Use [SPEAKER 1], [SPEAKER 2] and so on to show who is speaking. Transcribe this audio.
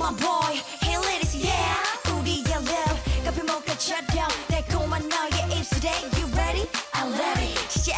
[SPEAKER 1] my boy Hey ladies yeah 우리의 love 커피 모카처럼 달콤한 너의 입술에 You ready? I love it. 쉽지